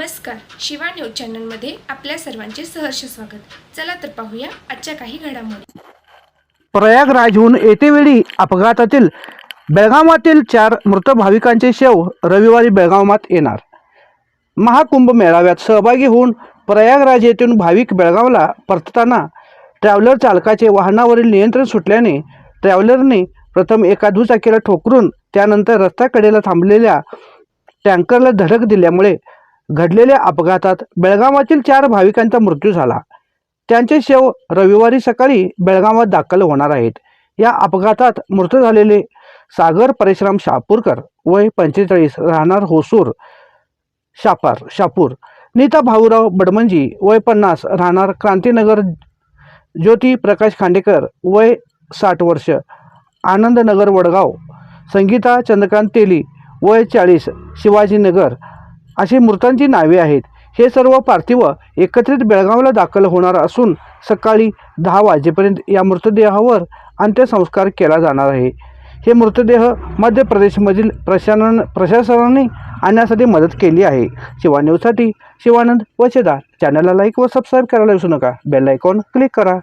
Shiva news चॅनलमध्ये आपल्या सर्वांचे सहर्ष स्वागत. चला तर पाहूया आजच्या काही घडामोडी. प्रयागराजहून येतेवेळी अपघातातील बेळगावातील चार मृत भाविकांचे शव रविवारी बेळगावात येणार. महाकुंभ मेळाव्यात सहभागी होऊन प्रयागराज येथून भाविक बेळगावला परतताना ट्रॅव्हलर चालकाचे वाहनावरील नियंत्रण सुटल्याने ट्रॅव्हलरने प्रथम एका दुचाकीला ठोकरून त्यानंतर रस्त्याकडेला थांबलेल्या टँकरला धडक दिल्यामुळे घडलेल्या अपघातात बेळगावातील चार भाविकांचा मृत्यू झाला. त्यांचे शव रविवारी सकाळी बेळगावात दाखल होणार आहेत. या अपघातात मृत झालेले सागर परशुराम शापूरकर वय पंचेचाळीस राहणार होसूर शापार शापूर नीता भाऊराव बडमंजी वय पन्नास राहणार क्रांतीनगर ज्योती प्रकाश खांडेकर वय साठ वर्ष आनंदनगर वडगाव संगीता चंद्रकांत तेली वय चाळीस शिवाजीनगर अशी मृतांची नावे आहेत. हे सर्व पार्थिव एकत्रित बेळगावला दाखल होणार असून सकाळी दहा वाजेपर्यंत या मृतदेहावर अंत्यसंस्कार केला जाणार आहे. हे मृतदेह मध्य प्रदेशमधील प्रशासन प्रशासनाने आणण्यासाठी मदत केली आहे. शिवा न्यूजसाठी शिवानंद वचेदार. चॅनलला लाईक व सबस्क्राईब करायला विसरू नका. बेल आयकॉन क्लिक करा.